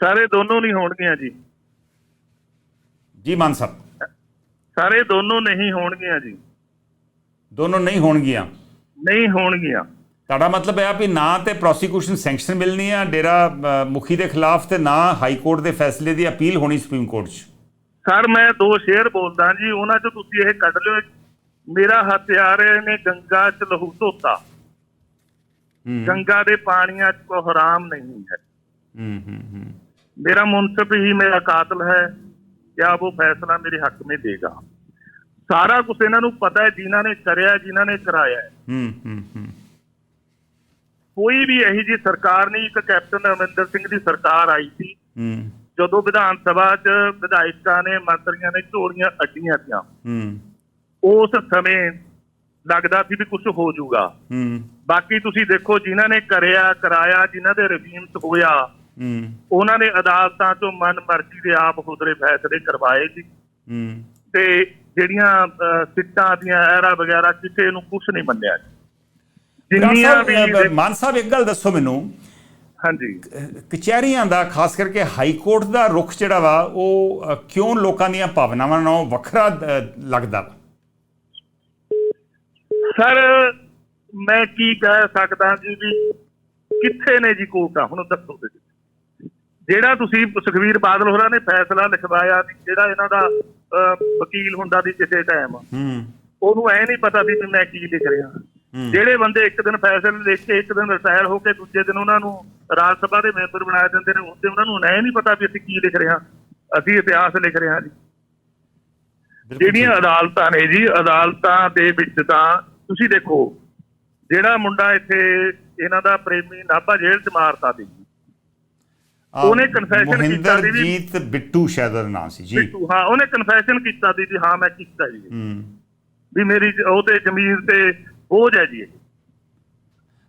ਸਾਰੇ ਦੋਨੋਂ ਨਹੀਂ ਹੋਣਗੀਆਂ ਜੀ। ਜੀ ਮਾਨ ਸਾਹਿਬ। ਸਾਰੇ ਦੋਨੋਂ ਨਹੀਂ ਹੋਣਗੀਆਂ ਜੀ। ਦੋਨੋਂ ਨਹੀਂ ਹੋਣਗੀਆਂ। ਨਹੀਂ ਹੋਣਗੀਆਂ। ਤੁਹਾਡਾ ਮਤਲਬ ਹੈ ਵੀ ਨਾ ਤੇ ਪ੍ਰੋਸੀਕਿਊਸ਼ਨ ਸੈਂਕਸ਼ਨ ਮਿਲਣੀ ਆ ਡੇਰਾ ਮੁਖੀ ਦੇ ਖਿਲਾਫ ਤੇ ਨਾ ਹਾਈ ਕੋਰਟ ਦੇ ਫੈਸਲੇ ਦੀ ਅਪੀਲ ਹੋਣੀ ਸੁਪਰੀਮ ਕੋਰਟ 'ਚ। ਸਰ ਮੈਂ ਦੋ ਸ਼ੇਰ ਬੋਲਦਾ ਜੀ ਉਹਨਾਂ 'ਚ ਤੁਸੀਂ ਇਹ ਕੱਢ ਲਿਓ। ਮੇਰਾ ਹਥਿਆਰੇ ਨੇ ਗੰਗਾ 'ਚ ਲਹੂ ਧੋਤਾ। ਹੂੰ। ਗੰਗਾ ਦੇ ਪਾਣੀਆਂ 'ਚ ਕੋ ਹਰਾਮ ਨਹੀਂ ਹੈ। ਹੂੰ ਹੂੰ ਹੂੰ। मेरा मुंसफ ही मेरा कातिल है क्या वो फैसला मेरे हक में देगा ਸਾਰਾ ਕੁਝ ਇਹਨਾਂ ਨੂੰ ਪਤਾ ਹੈ ਜਿਨ੍ਹਾਂ ਨੇ ਕਰਿਆ ਜਿਨ੍ਹਾਂ ਨੇ ਕਰਾਇਆ ਹੈ। ਹੂੰ ਹੂੰ ਹੂੰ ਕੋਈ ਵੀ ਇਹੀ ਜੀ ਸਰਕਾਰ ਨਹੀਂ ਇੱਕ ਕੈਪਟਨ ਅਮਰਿੰਦਰ ਸਿੰਘ ਦੀ ਸਰਕਾਰ ਆਈ ਸੀ ਹੂੰ ਜਦੋਂ ਵਿਧਾਨ ਸਭਾ 'ਚ ਵਿਧਾਇਕਾਂ ਨੇ ਮੰਤਰੀਆਂ ਨੇ ਝੋਲੀਆਂ ਅੱਡੀਆਂ ਸੀਆਂ ਹੂੰ ਉਸ ਸਮੇਂ ਲੱਗਦਾ ਸੀ ਵੀ ਕੁਝ ਹੋ ਜਾਊਗਾ ਹੂੰ ਬਾਕੀ ਤੁਸੀਂ ਦੇਖੋ ਜਿਨ੍ਹਾਂ ਨੇ ਕਰਿਆ ਕਰਾਇਆ ਜਿਨ੍ਹਾਂ ਦੇ ਰਿਵੀਮਸ ਹੋਇਆ ਹੂੰ ਉਹਨਾਂ ਨੇ ਅਦਾਲਤਾਂ 'ਚੋਂ ਮਨ ਮਰਜ਼ੀ ਦੇ ਆਪ ਖੁਦਰੇ ਫੈਸਲੇ ਕਰਵਾਏ ਸੀ। ਤੇ ਜਿਹੜੀਆਂ ਸਿੱਟਾਂ ਦੀਆਂ ਐਰਾ ਵਗੈਰਾ ਕਿਸੇ ਨੂੰ ਕੁਝ ਨਹੀਂ ਮੰਨਿਆ ਜਿੰਨੀਆਂ ਵੀ ਮਾਨ ਸਾਹਿਬ ਇੱਕ ਗੱਲ ਦੱਸੋ ਮੈਨੂੰ। ਹਾਂਜੀ। ਕਚਹਿਰੀਆਂ ਦਾ ਖਾਸ ਕਰਕੇ ਹਾਈ ਕੋਰਟ ਦਾ ਰੁਖ ਜਿਹੜਾ ਵਾ ਉਹ ਕਿਉਂ ਲੋਕਾਂ ਦੀਆਂ ਭਾਵਨਾਵਾਂ ਨਾਲੋਂ ਵੱਖਰਾ ਲੱਗਦਾ ਵਾ? ਸਰ ਮੈਂ ਕੀ ਕਹਿ ਸਕਦਾ ਜੀ ਵੀ ਕਿੱਥੇ ਨੇ ਜੀ ਕੋਰਟਾਂ? ਹੁਣ ਦੱਸੋ ਤੁਸੀਂ। ਜਿਹੜਾ ਤੁਸੀਂ ਸੁਖਵੀਰ ਬਾਦਲ ਹੋਰਾਂ ਨੇ ਫੈਸਲਾ ਲਿਖਵਾਇਆ ਵੀ ਜਿਹੜਾ ਇਹਨਾਂ ਦਾ ਵਕੀਲ ਹੁੰਦਾ ਸੀ ਕਿਸੇ ਟਾਈਮ ਹੂੰ। ਉਹਨੂੰ ਐ ਨਹੀਂ ਪਤਾ ਸੀ ਵੀ ਮੈਂ ਕੀ ਲਿਖ ਰਿਹਾ। ਜਿਹੜੇ ਬੰਦੇ ਇੱਕ ਦਿਨ ਫੈਸਲੇ ਲਿਖ ਕੇ ਇੱਕ ਦਿਨ ਰਿਟਾਇਰ ਹੋ ਕੇ ਦੂਜੇ ਦਿਨ ਉਹਨਾਂ ਨੂੰ ਰਾਜ ਸਭਾ ਦੇ ਮੈਂਬਰ ਬਣਾ ਦਿੰਦੇ ਨੇ ਉਹਦੇ ਉਹਨਾਂ ਨੂੰ ਐ ਨਹੀਂ ਪਤਾ ਵੀ ਅਸੀਂ ਕੀ ਲਿਖ ਰਹੇ ਹਾਂ। ਅਸੀਂ ਇਤਿਹਾਸ ਲਿਖ ਰਹੇ ਹਾਂ ਜੀ। ਜਿਹੜੀਆਂ ਅਦਾਲਤਾਂ ਨੇ ਜੀ ਅਦਾਲਤਾਂ ਦੇ ਵਿੱਚ ਤਾਂ ਤੁਸੀਂ ਦੇਖੋ ਜਿਹੜਾ ਮੁੰਡਾ ਇੱਥੇ ਇਹਨਾਂ ਦਾ ਪ੍ਰੇਮੀ ਨਾਭਾ ਜੇਲ੍ਹ 'ਚ ਮਾਰਤਾ ਸੀ ਉਹਨੇ confession ਕੀਤਾ ਸੀ ਵੀ- ਮੋਹਿੰਦਰਜੀਤ ਬਿੱਟੂ ਸ਼ਾਇਦ ਉਹਦਾ ਨਾਮ ਸੀ ਜੀ। ਬਿੱਟੂ ਹਾਂ ਉਹਨੇ ਕਨਫੈਸ਼ਨ ਕੀਤਾ ਸੀ ਜੀ ਹਾਂ ਮੈਂ ਕੀਤਾ ਜੀ। ਹੂੰ। ਵੀ ਮੇਰੀ ਉਹ ਤੇ ਜ਼ਮੀਰ ਤੇ ਬੋਝ ਹੈ ਜੀ।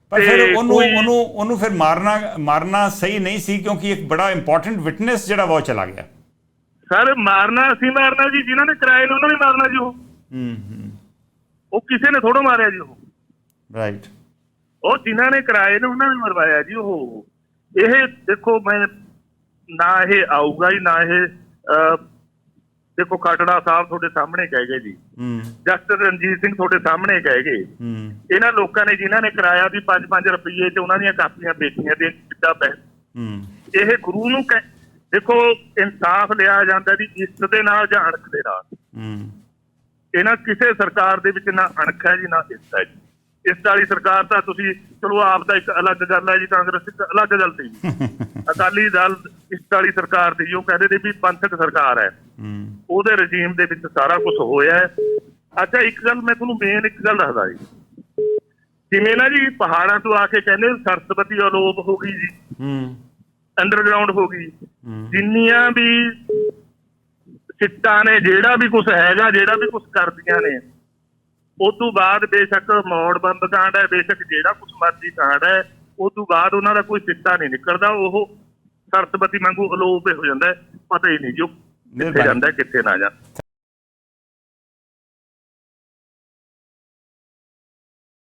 ਪਰ ਫਿਰ ਉਹਨੂੰ ਉਹਨੂੰ ਉਹਨੂੰ ਫਿਰ ਮਾਰਨਾ ਮਾਰਨਾ ਸਹੀ ਨਹੀਂ ਸੀ ਕਿਉਂਕਿ ਇੱਕ ਬੜਾ ਇੰਪੋਰਟੈਂਟ ਵਿਟਨੈਸ ਜਿਹੜਾ ਵਾ ਉਹ ਚਲਾ ਗਿਆ। ਸਰ ਮਾਰਨਾ ਅਸੀਂ ਮਾਰਨਾ ਜੀ ਜਿਨ੍ਹਾਂ ਨੇ ਕਰਾਏ ਨੇ ਉਹਨਾਂ ਨੇ ਮਾਰਨਾ ਜੀ ਉਹ। ਹੂੰ ਹੂੰ। ਉਹ ਕਿਸੇ ਨੇ ਥੋੜੋ ਮਾਰਿਆ ਜੀ ਉਹ। ਰਾਈਟ ਉਹ ਜਿਨ੍ਹਾਂ ਨੇ ਕਰਾਏ ਨੇ ਉਹਨਾਂ ਨੇ ਮਰਵਾਇਆ ਜੀ ਉਹ। ਇਹ ਦੇਖੋ ਮੈਂ ਨਾ ਇਹ ਆਊਗਾ ਹੀ ਨਾ ਇਹ ਦੇਖੋ ਖਟੜਾ ਸਾਹਿਬ ਤੁਹਾਡੇ ਸਾਹਮਣੇ ਕਹਿ ਗਏ ਜੀ। ਜਸਟਿਸ ਰਣਜੀਤ ਸਿੰਘ ਤੁਹਾਡੇ ਸਾਹਮਣੇ ਕਹਿ ਗਏ। ਇਹਨਾਂ ਲੋਕਾਂ ਨੇ ਜਿਨ੍ਹਾਂ ਨੇ ਕਰਾਇਆ ਵੀ 5-5 ਰੁਪਏ ਤੇ ਉਹਨਾਂ ਦੀਆਂ ਕਾਪੀਆਂ ਵੇਚੀਆਂ ਤੇ ਕਿੱਦਾਂ ਪੈ ਹੂੰ। ਇਹ ਗੁਰੂ ਨੂੰ ਕਹਿ- ਦੇਖੋ ਇਨਸਾਫ ਲਿਆ ਜਾਂਦਾ ਦੀ ਇੱਜ਼ਤ ਦੇ ਨਾਲ ਜਾਂ ਅਣਖ ਦੇ ਨਾਲ। ਇਹਨਾਂ ਕਿਸੇ ਸਰਕਾਰ ਦੇ ਵਿੱਚ ਨਾ ਅਣਖ ਹੈ ਜੀ ਨਾ ਇੱਜ਼ਤ ਹੈ ਜੀ। ਇਸ ਵਾਲੀ ਸਰਕਾਰ ਤਾਂ ਤੁਸੀਂ ਚਲੋ ਆਪ ਦਾ ਇੱਕ ਅਲੱਗ ਗੱਲ ਹੈ ਜੀ ਕਾਂਗਰਸ ਇੱਕ ਅਲੱਗ ਗੱਲ ਸੀ। ਅਕਾਲੀ ਦਲ ਇਸ ਵਾਲੀ ਸਰਕਾਰ ਦੀ ਉਹ ਕਹਿੰਦੇ ਨੇ ਵੀ ਪੰਥਕ ਸਰਕਾਰ ਹੈ। ਉਹਦੇ ਰਜੀਮ ਦੇ ਵਿੱਚ ਸਾਰਾ ਕੁਝ ਹੋਇਆ ਹੈ। ਅੱਛਾ ਇੱਕ ਗੱਲ ਮੈਂ ਤੁਹਾਨੂੰ ਮੇਨ ਇੱਕ ਗੱਲ ਦੱਸਦਾ ਜੀ। ਜਿਵੇਂ ਨਾ ਜੀ ਪਹਾੜਾਂ ਤੋਂ ਆ ਕੇ ਕਹਿੰਦੇ ਸਰਸਵਤੀ ਅਲੋਪ ਹੋ ਗਈ ਜੀ। ਹੂੰ। ਅੰਡਰਗਰਾਉਂਡ ਹੋ ਗਈ। ਜਿੰਨੀਆਂ ਵੀ ਸਿੱਟਾਂ ਨੇ ਜਿਹੜਾ ਵੀ ਕੁਝ ਹੈਗਾ ਜਿਹੜਾ ਵੀ ਕੁਝ ਕਰਦੀਆਂ ਨੇ ਉਸ ਤੋਂ ਬਾਅਦ ਬੇਸ਼ੱਕ ਮੌੜ ਬੰਬ ਕਾਂਡ ਹੈ ਬੇਸ਼ੱਕ ਜਿਹੜਾ ਕੁਝ ਮਰਜ਼ੀ ਕਾਂਡ ਹੈ ਉਸ ਤੋਂ ਬਾਅਦ ਉਹਨਾਂ ਦਾ ਕੋਈ ਸਿੱਟਾ ਨਹੀਂ ਨਿਕਲਦਾ ਉਹ ਸਰਸਵਤੀ ਵਾਂਗੂ ਅਲੋਪ ਹੀ ਜਾਂਦਾ। ਪਤਾ ਹੀ ਨਹੀਂ ਜੋ ਕਿੱਥੇ। ਜਾਂਦਾ ਕਿੱਥੇ ਨਾ ਜਾਂਦਾ